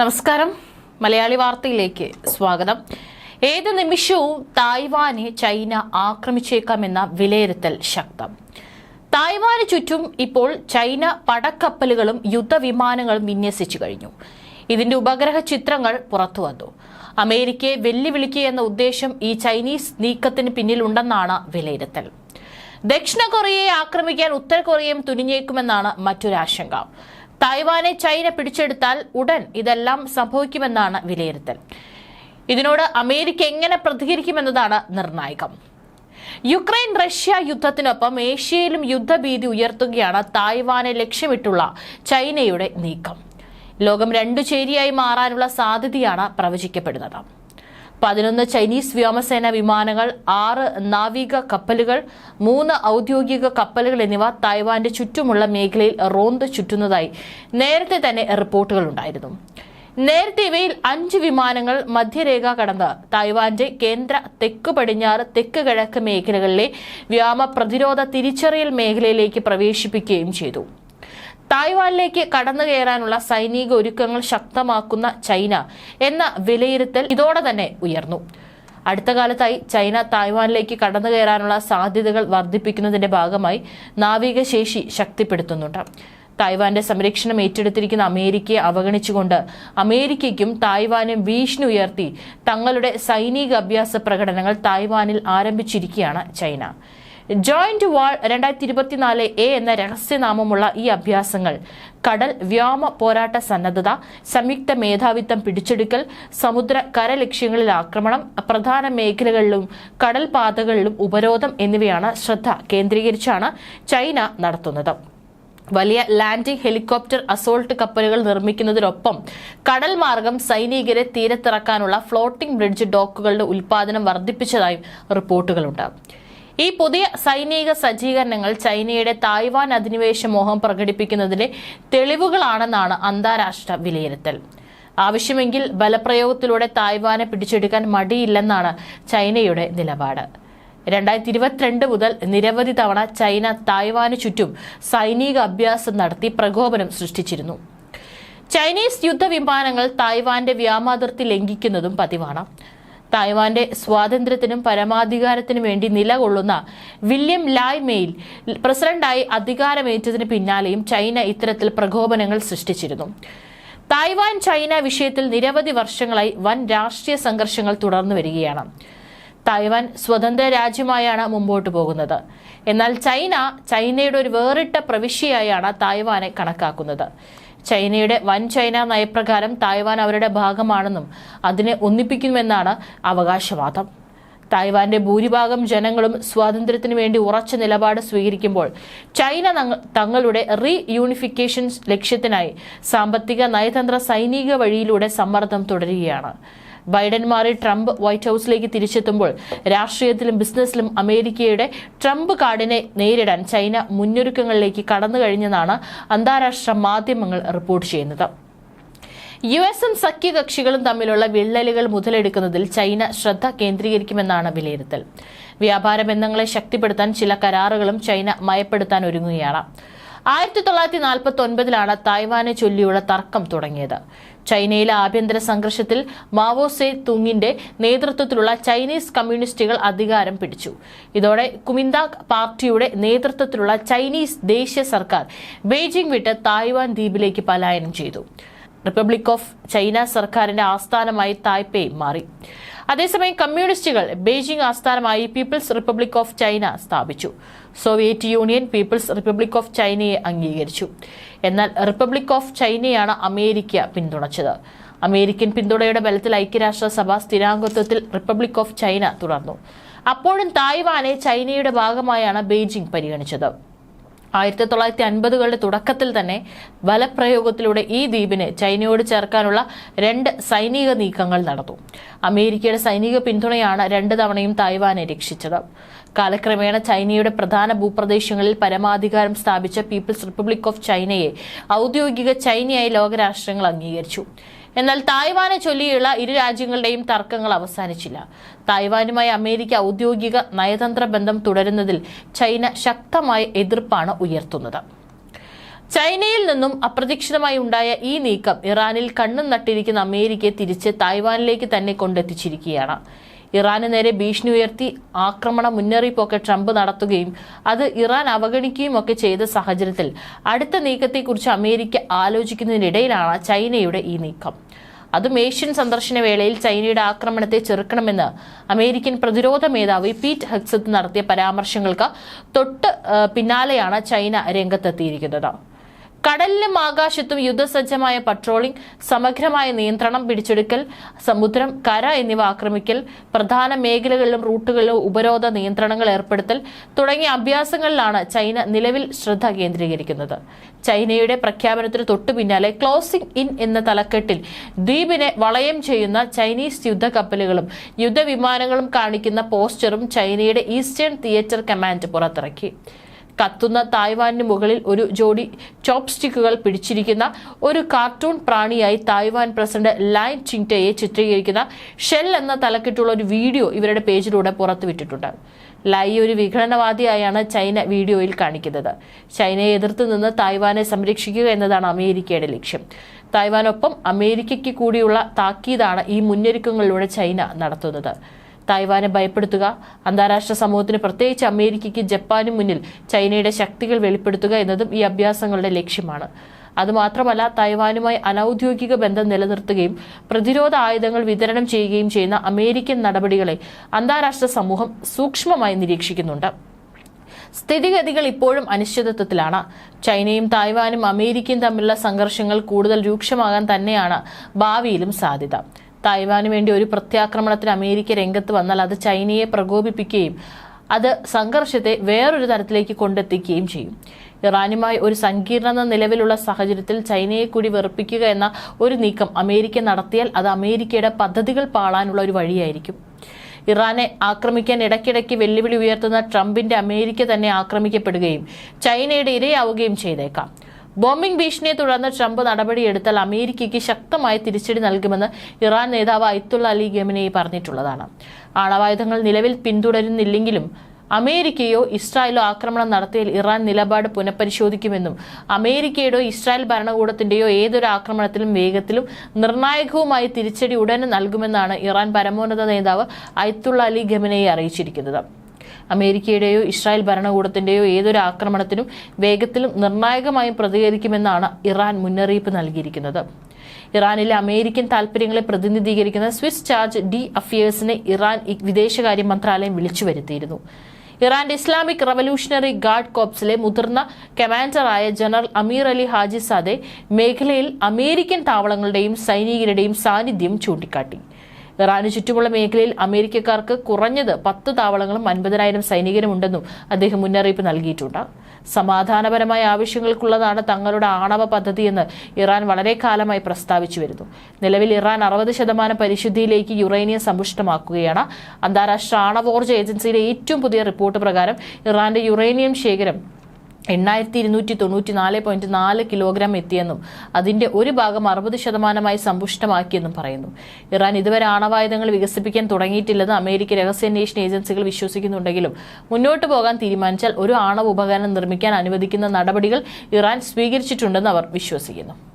നമസ്കാരം. മലയാളി വാർത്തയിലേക്ക് സ്വാഗതം. ഏത് നിമിഷവും തായ്വാനെ ചൈന ആക്രമിച്ചേക്കാമെന്ന വിലയിരുത്തൽ ശക്തം. തായ്വാന് ചുറ്റും ഇപ്പോൾ ചൈന പടക്കപ്പലുകളും യുദ്ധവിമാനങ്ങളും വിന്യസിച്ചു കഴിഞ്ഞു. ഇതിന്റെ ഉപഗ്രഹ ചിത്രങ്ങൾ പുറത്തുവന്നു അമേരിക്കയെ വെല്ലുവിളിക്കുക എന്ന ഉദ്ദേശം ഈ ചൈനീസ് നീക്കത്തിന് പിന്നിലുണ്ടെന്നാണ് വിലയിരുത്തൽ. ദക്ഷിണ കൊറിയയെ ആക്രമിക്കാൻ ഉത്തര കൊറിയയും തുനിഞ്ഞേക്കുമെന്നാണ് മറ്റൊരാശങ്ക. തായ്വാനെ ചൈന പിടിച്ചെടുത്താൽ ഉടൻ ഇതെല്ലാം സംഭവിക്കുമെന്നാണ് വിലയിരുത്തൽ. ഇതിനോട് അമേരിക്ക എങ്ങനെ പ്രതികരിക്കുമെന്നതാണ് നിർണായകം. യുക്രൈൻ റഷ്യ യുദ്ധത്തിനൊപ്പം ഏഷ്യയിലും യുദ്ധഭീതി ഉയർത്തുകയാണ് തായ്വാനെ ലക്ഷ്യമിട്ടുള്ള ചൈനയുടെ നീക്കം. ലോകം രണ്ടു ചേരിയായി മാറാനുള്ള സാധ്യതയാണ് പ്രവചിക്കപ്പെടുന്നത്. പതിനൊന്ന് ചൈനീസ് വ്യോമസേന വിമാനങ്ങൾ ആറ് നാവിക കപ്പലുകൾ മൂന്ന് ഔദ്യോഗിക കപ്പലുകൾ എന്നിവ തായ്വാന്റെ ചുറ്റുമുള്ള മേഖലയിൽ റോന്ത് ചുറ്റുന്നതായി നേരത്തെ തന്നെ റിപ്പോർട്ടുകൾ ഉണ്ടായിരുന്നു. നേരത്തെ ഇവയിൽ അഞ്ച് വിമാനങ്ങൾ മധ്യരേഖ കടന്ന് തായ്വാന്റെ കേന്ദ്ര തെക്ക് പടിഞ്ഞാറ് തെക്ക് കിഴക്ക് മേഖലകളിലെ വ്യോമ പ്രതിരോധ തിരിച്ചറിയൽ മേഖലയിലേക്ക് പ്രവേശിപ്പിക്കുകയും ചെയ്തു. തായ്വാനിലേക്ക് കടന്നു കയറാനുള്ള സൈനിക ഒരുക്കങ്ങൾ ശക്തമാക്കുന്ന ചൈന എന്ന വിലയിരുത്തൽ ഇതോടെ തന്നെ ഉയർന്നു. അടുത്ത കാലത്തായി ചൈന തായ്വാനിലേക്ക് കടന്നു കയറാനുള്ള സാധ്യതകൾ വർദ്ധിപ്പിക്കുന്നതിന്റെ ഭാഗമായി നാവികശേഷി ശക്തിപ്പെടുത്തുന്നുണ്ട്. തായ്വാന്റെ സംരക്ഷണം ഏറ്റെടുത്തിരിക്കുന്ന അമേരിക്കയെ അവഗണിച്ചുകൊണ്ട് അമേരിക്കയ്ക്കും തായ്വാനും ഭീഷണി ഉയർത്തി തങ്ങളുടെ സൈനിക അഭ്യാസ പ്രകടനങ്ങൾ തായ്വാനിൽ ആരംഭിച്ചിരിക്കുകയാണ് ചൈന. ജോയിന്റ് വാൾ രണ്ടായിരത്തി ഇരുപത്തിനാല് എ എന്ന രഹസ്യനാമമുള്ള ഈ അഭ്യാസങ്ങൾ. കടൽ വ്യോമ പോരാട്ട സന്നദ്ധത സംയുക്ത മേധാവിത്വം പിടിച്ചെടുക്കൽ സമുദ്ര കര ലക്ഷ്യങ്ങളിൽ ആക്രമണം പ്രധാന മേഖലകളിലും കടൽ പാതകളിലും ഉപരോധം എന്നിവയാണ് ശ്രദ്ധ കേന്ദ്രീകരിച്ചാണ് ചൈന നടത്തുന്നത്. വലിയ ലാൻഡിംഗ് ഹെലികോപ്റ്റർ അസോൾട്ട് കപ്പലുകൾ നിർമ്മിക്കുന്നതിനൊപ്പം കടൽ മാർഗം സൈനികരെ തീരത്തിറക്കാനുള്ള ഫ്ലോട്ടിംഗ് ബ്രിഡ്ജ് ഡോക്കുകളുടെ ഉൽപാദനം വർദ്ധിപ്പിച്ചതായും റിപ്പോർട്ടുകളുണ്ട്. ഈ പുതിയ സൈനിക സജ്ജീകരണങ്ങൾ ചൈനയുടെ തായ്വാൻ അധിനിവേശ മോഹം പ്രകടിപ്പിക്കുന്നതിലെ തെളിവുകളാണെന്നാണ് അന്താരാഷ്ട്ര വിലയിരുത്തൽ. ആവശ്യമെങ്കിൽ ബലപ്രയോഗത്തിലൂടെ തായ്വാനെ പിടിച്ചെടുക്കാൻ മടിയില്ലെന്നാണ് ചൈനയുടെ നിലപാട്. രണ്ടായിരത്തി ഇരുപത്തിരണ്ട് മുതൽ നിരവധി തവണ ചൈന തായ്വാന് ചുറ്റും സൈനിക അഭ്യാസം നടത്തി പ്രകോപനം സൃഷ്ടിച്ചിരുന്നു. ചൈനീസ് യുദ്ധവിമാനങ്ങൾ തായ്വാന്റെ വ്യാമാതിർത്തി ലംഘിക്കുന്നതും പതിവാണ്. തായ്വാന്റെ സ്വാതന്ത്ര്യത്തിനും പരമാധികാരത്തിനും വേണ്ടി നിലകൊള്ളുന്ന വില്യം ലായ് മെയിൽ പ്രസിഡന്റായി അധികാരമേറ്റതിന് പിന്നാലെയും ചൈന ഇത്തരത്തിൽ പ്രകോപനങ്ങൾ സൃഷ്ടിച്ചിരുന്നു. തായ്വാൻ ചൈന വിഷയത്തിൽ നിരവധി വർഷങ്ങളായി വൻ രാഷ്ട്രീയ സംഘർഷങ്ങൾ തുടർന്നു വരികയാണ്. തായ്വാൻ സ്വതന്ത്ര രാജ്യമായാണ് മുമ്പോട്ട് പോകുന്നത്. എന്നാൽ ചൈന ചൈനയുടെ ഒരു വേറിട്ട പ്രവിശ്യയായാണ് തായ്വാനെ കണക്കാക്കുന്നത്. ചൈനയുടെ വൻ ചൈന നയപ്രകാരം തായ്വാൻ അവരുടെ ഭാഗമാണെന്നും അതിനെ ഒന്നിപ്പിക്കുമെന്നാണ് അവകാശവാദം. തായ്വാന്റെ ഭൂരിഭാഗം ജനങ്ങളും സ്വാതന്ത്ര്യത്തിനു വേണ്ടി ഉറച്ച നിലപാട് സ്വീകരിക്കുമ്പോൾ ചൈന തങ്ങളുടെ റീ യൂണിഫിക്കേഷൻ ലക്ഷ്യത്തിനായി സാമ്പത്തിക നയതന്ത്ര സൈനിക വഴിയിലൂടെ സമ്മർദ്ദം തുടരുകയാണ്. ബൈഡൻ മാറി ട്രംപ് വൈറ്റ് ഹൌസിലേക്ക് തിരിച്ചെത്തുമ്പോൾ രാഷ്ട്രീയത്തിലും ബിസിനസ്സിലും അമേരിക്കയുടെ ട്രംപ് കാർഡിനെ നേരിടാൻ ചൈന മുന്നൊരുക്കങ്ങളിലേക്ക് കടന്നു കഴിഞ്ഞെന്നാണ് അന്താരാഷ്ട്ര മാധ്യമങ്ങൾ റിപ്പോർട്ട് ചെയ്യുന്നത്. യു എസും സഖ്യകക്ഷികളും തമ്മിലുള്ള വിള്ളലുകൾ മുതലെടുക്കുന്നതിൽ ചൈന ശ്രദ്ധ കേന്ദ്രീകരിക്കുമെന്നാണ് വിലയിരുത്തൽ. വ്യാപാര ബന്ധങ്ങളെ ശക്തിപ്പെടുത്താൻ ചില കരാറുകളും ചൈന മയപ്പെടുത്താൻ ഒരുങ്ങുകയാണ്. ആയിരത്തി തൊള്ളായിരത്തി നാൽപ്പത്തി ഒൻപതിലാണ് തായ്വാനെ ചൊല്ലിയുള്ള തർക്കം തുടങ്ങിയത്. ചൈനയിലെ ആഭ്യന്തര സംഘർഷത്തിൽ മാവോ സെ തുങ്ങിന്റെ നേതൃത്വത്തിലുള്ള ചൈനീസ് കമ്മ്യൂണിസ്റ്റുകൾ അധികാരം പിടിച്ചു. ഇതോടെ കുമിന്താക് പാർട്ടിയുടെ നേതൃത്വത്തിലുള്ള ചൈനീസ് ദേശീയ സർക്കാർ ബെയ്ജിംഗ് വിട്ട് തായ്വാൻ ദ്വീപിലേക്ക് പലായനം ചെയ്തു. റിപ്പബ്ലിക് ഓഫ് ചൈന സർക്കാരിന്റെ ആസ്ഥാനമായി തായ്പേയ് മാറി. അതേസമയം കമ്മ്യൂണിസ്റ്റുകൾ ബെയ്ജിംഗ് ആസ്ഥാനമായി പീപ്പിൾസ് റിപ്പബ്ലിക് ഓഫ് ചൈന സ്ഥാപിച്ചു. Soviet union people's republic of ചൈനയെ അംഗീകരിച്ചു. എന്നാൽ റിപ്പബ്ലിക് ഓഫ് ചൈനയാണ് അമേരിക്ക പിന്തുണച്ചത്. അമേരിക്കൻ പിന്തുണയുടെ ബലത്തിൽ ഐക്യരാഷ്ട്രസഭ സ്ഥിരാംഗത്വത്തിൽ റിപ്പബ്ലിക് ഓഫ് ചൈന തുടർന്നു. അപ്പോഴും തായ്വാനെ ചൈനയുടെ ഭാഗമായാണ് ബെയ്ജിംഗ് പരിഗണിച്ചത്. ആയിരത്തി തൊള്ളായിരത്തി അൻപതുകളുടെ തുടക്കത്തിൽ തന്നെ ബലപ്രയോഗത്തിലൂടെ ഈ ദ്വീപിനെ ചൈനയോട് ചേർക്കാനുള്ള രണ്ട് സൈനിക നീക്കങ്ങൾ നടന്നു. അമേരിക്കയുടെ സൈനിക പിന്തുണയാണ് രണ്ട് തവണയും തായ്വാനെ രക്ഷിച്ചത്. കാലക്രമേണ ചൈനയുടെ പ്രധാന ഭൂപ്രദേശങ്ങളിൽ പരമാധികാരം സ്ഥാപിച്ച പീപ്പിൾസ് റിപ്പബ്ലിക് ഓഫ് ചൈനയെ ഔദ്യോഗിക ചൈനയായി ലോകരാഷ്ട്രങ്ങൾ അംഗീകരിച്ചു. എന്നാൽ തായ്വാനെ ചൊല്ലിയുള്ള ഇരു രാജ്യങ്ങളുടെയും തർക്കങ്ങൾ അവസാനിച്ചില്ല. തായ്വാനുമായി അമേരിക്ക ഔദ്യോഗിക നയതന്ത്ര ബന്ധം തുടരുന്നതിൽ ചൈന ശക്തമായ എതിർപ്പാണ് ഉയർത്തുന്നത്. ചൈനയിൽ നിന്നും അപ്രതീക്ഷിതമായി ഉണ്ടായ ഈ നീക്കം ഇറാനിൽ കണ്ണും നട്ടിരിക്കുന്ന അമേരിക്കയെ തിരിച്ച് തായ്വാനിലേക്ക് തന്നെ കൊണ്ടെത്തിച്ചിരിക്കുകയാണ്. ഇറാന് നേരെ ഭീഷണി ഉയർത്തി ആക്രമണ മുന്നറിയിപ്പൊക്കെ ട്രംപ് നടത്തുകയും അത് ഇറാൻ അവഗണിക്കുകയും ഒക്കെ ചെയ്ത സാഹചര്യത്തിൽ അടുത്ത നീക്കത്തെക്കുറിച്ച് അമേരിക്ക ആലോചിക്കുന്നതിനിടയിലാണ് ചൈനയുടെ ഈ നീക്കം. അതും ഏഷ്യൻ സന്ദർശന വേളയിൽ ചൈനയുടെ ആക്രമണത്തെ ചെറുക്കണമെന്ന് അമേരിക്കൻ പ്രതിരോധ മേധാവി പീറ്റ് ഹക്സത്ത് നടത്തിയ പരാമർശങ്ങൾക്ക് തൊട്ട് പിന്നാലെയാണ് ചൈന രംഗത്തെത്തിയിരിക്കുന്നത്. കടലിലും ആകാശത്തും യുദ്ധസജ്ജമായ പട്രോളിംഗ് സമഗ്രമായ നിയന്ത്രണം പിടിച്ചെടുക്കൽ സമുദ്രം കര എന്നിവ ആക്രമിക്കൽ പ്രധാന മേഖലകളിലും റൂട്ടുകളിലും ഉപരോധ നിയന്ത്രണങ്ങൾ ഏർപ്പെടുത്തൽ തുടങ്ങിയ അഭ്യാസങ്ങളിലാണ് ചൈന നിലവിൽ ശ്രദ്ധ കേന്ദ്രീകരിക്കുന്നത്. ചൈനയുടെ പ്രഖ്യാപനത്തിന് തൊട്ടു പിന്നാലെ ക്ലോസിംഗ് ഇൻ എന്ന തലക്കെട്ടിൽ ദ്വീപിനെ വളയം ചെയ്യുന്ന ചൈനീസ് യുദ്ധക്കപ്പലുകളും യുദ്ധവിമാനങ്ങളും കാണിക്കുന്ന പോസ്റ്ററും ചൈനയുടെ ഈസ്റ്റേൺ തിയേറ്റർ കമാൻഡ് പുറത്തിറക്കി. കത്തുന്ന തായ്വാനിന് മുകളിൽ ഒരു ജോഡി ചോപ്സ്റ്റിക്കുകൾ പിടിച്ചിരിക്കുന്ന ഒരു കാർട്ടൂൺ പ്രാണിയായി തായ്വാൻ പ്രസിഡന്റ് ലൈൻ ചിങ്ടയെ ചിത്രീകരിക്കുന്ന ഷെൽ എന്ന തലക്കെട്ടുള്ള ഒരു വീഡിയോ ഇവരുടെ പേജിലൂടെ പുറത്തുവിട്ടിട്ടുണ്ട്. ലൈ ഒരു വിഘടനവാദിയായാണ് ചൈന വീഡിയോയിൽ കാണിക്കുന്നത്. ചൈനയെ എതിർത്ത് നിന്ന് തായ്വാനെ സംരക്ഷിക്കുക എന്നതാണ് അമേരിക്കയുടെ ലക്ഷ്യം. തായ്വാനൊപ്പം അമേരിക്കയ്ക്ക് കൂടിയുള്ള താക്കീതാണ് ഈ മുന്നൊരുക്കങ്ങളിലൂടെ ചൈന നടത്തുന്നത്. തായ്വാനെ ഭയപ്പെടുത്തുക. അന്താരാഷ്ട്ര സമൂഹത്തിന് പ്രത്യേകിച്ച് അമേരിക്കയ്ക്ക് ജപ്പാനും മുന്നിൽ ചൈനയുടെ ശക്തികൾ വെളിപ്പെടുത്തുക എന്നതും ഈ അഭ്യാസങ്ങളുടെ ലക്ഷ്യമാണ്. അതുമാത്രമല്ല തായ്വാനുമായി അനൌദ്യോഗിക ബന്ധം നിലനിർത്തുകയും പ്രതിരോധ ആയുധങ്ങൾ വിതരണം ചെയ്യുകയും ചെയ്യുന്ന അമേരിക്കൻ നടപടികളെ അന്താരാഷ്ട്ര സമൂഹം സൂക്ഷ്മമായി നിരീക്ഷിക്കുന്നുണ്ട്. സ്ഥിതിഗതികൾ ഇപ്പോഴും അനിശ്ചിതത്വത്തിലാണ്. ചൈനയും തായ്വാനും അമേരിക്കയും തമ്മിലുള്ള സംഘർഷങ്ങൾ കൂടുതൽ രൂക്ഷമാകാൻ തന്നെയാണ് ഭാവിയിലും സാധ്യത. തായ്വാന് വേണ്ടി ഒരു പ്രത്യാക്രമണത്തിന് അമേരിക്ക രംഗത്ത് വന്നാൽ അത് ചൈനയെ പ്രകോപിപ്പിക്കുകയും അത് സംഘർഷത്തെ വേറൊരു തരത്തിലേക്ക് കൊണ്ടെത്തിക്കുകയും ചെയ്യും. ഇറാനുമായി ഒരു സങ്കീർണത നിലവിലുള്ള സാഹചര്യത്തിൽ ചൈനയെ കൂടി വെറുപ്പിക്കുക എന്ന ഒരു നീക്കം അമേരിക്ക നടത്തിയാൽ അത് അമേരിക്കയുടെ പദ്ധതികൾ പാളാനുള്ള ഒരു വഴിയായിരിക്കും. ഇറാനെ ആക്രമിക്കാൻ ഇടയ്ക്കിടയ്ക്ക് വെല്ലുവിളി ഉയർത്തുന്ന ട്രംപിന്റെ അമേരിക്ക തന്നെ ആക്രമിക്കപ്പെടുകയും ചൈനയുടെ ഇരയാവുകയും ചെയ്തേക്കാം. ബോംബിംഗ് ഭീഷണിയെ തുടർന്ന് ട്രംപ് നടപടിയെടുത്താൽ അമേരിക്കയ്ക്ക് ശക്തമായ തിരിച്ചടി നൽകുമെന്ന് ഇറാൻ നേതാവ് അയത്തുള്ള അലി ഗമിനെ പറഞ്ഞിട്ടുള്ളതാണ്. ആണവായുധങ്ങൾ നിലവിൽ പിന്തുടരുന്നില്ലെങ്കിലും അമേരിക്കയോ ഇസ്രായേലോ ആക്രമണം നടത്തിയാൽ ഇറാൻ നിലപാട് പുനഃപരിശോധിക്കുമെന്നും അമേരിക്കയുടെയോ ഇസ്രായേൽ ഭരണകൂടത്തിന്റെയോ ഏതൊരു ആക്രമണത്തിലും വേഗത്തിലും നിർണായകവുമായി തിരിച്ചടി ഉടനെ നൽകുമെന്നാണ് ഇറാൻ പരമോന്നത നേതാവ് അയത്തുള്ള അലി ഗമിനെയെ അറിയിച്ചിരിക്കുന്നത്. അമേരിക്കയുടെയോ ഇസ്രായേൽ ഭരണകൂടത്തിന്റെയോ ഏതൊരു ആക്രമണത്തിനും വേഗത്തിലും നിർണായകമായും പ്രതികരിക്കുമെന്നാണ് ഇറാൻ മുന്നറിയിപ്പ് നൽകിയിരിക്കുന്നത്. ഇറാനിലെ അമേരിക്കൻ താൽപര്യങ്ങളെ പ്രതിനിധീകരിക്കുന്ന സ്വിസ് ചാർജ് ഡി അഫയേഴ്സിനെ ഇറാൻ വിദേശകാര്യ മന്ത്രാലയം വിളിച്ചു വരുത്തിയിരുന്നു. ഇറാന്റെ ഇസ്ലാമിക് റവല്യൂഷണറി ഗാർഡ് കോപ്സിലെ മുതിർന്ന കമാൻഡറായ general Amir Ali Haji Zadeh മേഖലയിൽ അമേരിക്കൻ താവളങ്ങളുടെയും സൈനികരുടെയും സാന്നിധ്യം ചൂണ്ടിക്കാട്ടി. ഇറാന് ചുറ്റുമുള്ള മേഖലയിൽ അമേരിക്കക്കാർക്ക് കുറഞ്ഞത് പത്ത് താവളങ്ങളും അൻപതിനായിരം സൈനികരും ഉണ്ടെന്നും അദ്ദേഹം മുന്നറിയിപ്പ് നൽകിയിട്ടുണ്ട്. സമാധാനപരമായ ആവശ്യങ്ങൾക്കുള്ളതാണ് തങ്ങളുടെ ആണവ പദ്ധതിയെന്ന് ഇറാൻ വളരെ കാലമായി പ്രസ്താവിച്ചു വരുന്നു. നിലവിൽ ഇറാൻ അറുപത് ശതമാനം പരിശുദ്ധിയിലേക്ക് യുറേനിയം സമ്പുഷ്ടമാക്കുകയാണ്. അന്താരാഷ്ട്ര ആണവോർജ ഏജൻസിയിലെ ഏറ്റവും പുതിയ റിപ്പോർട്ട് പ്രകാരം ഇറാന്റെ യുറേനിയം ശേഖരം എണ്ണായിരത്തി ഇരുന്നൂറ്റി തൊണ്ണൂറ്റി നാല് പോയിന്റ് നാല് കിലോഗ്രാം എത്തിയെന്നും അതിന്റെ ഒരു ഭാഗം അറുപത് ശതമാനമായി സമ്പുഷ്ടമാക്കിയെന്നും പറയുന്നു. ഇറാൻ ഇതുവരെ ആണവായുധങ്ങൾ വികസിപ്പിക്കാൻ തുടങ്ങിയിട്ടില്ലെന്ന് അമേരിക്ക രഹസ്യാന്വേഷണ ഏജൻസികൾ വിശ്വസിക്കുന്നുണ്ടെങ്കിലും മുന്നോട്ട് പോകാൻ തീരുമാനിച്ചാൽ ഒരു ആണവ ഉപകരണം നിർമ്മിക്കാൻ അനുവദിക്കുന്ന നടപടികൾ ഇറാൻ സ്വീകരിച്ചിട്ടുണ്ടെന്ന് അവർ വിശ്വസിക്കുന്നു.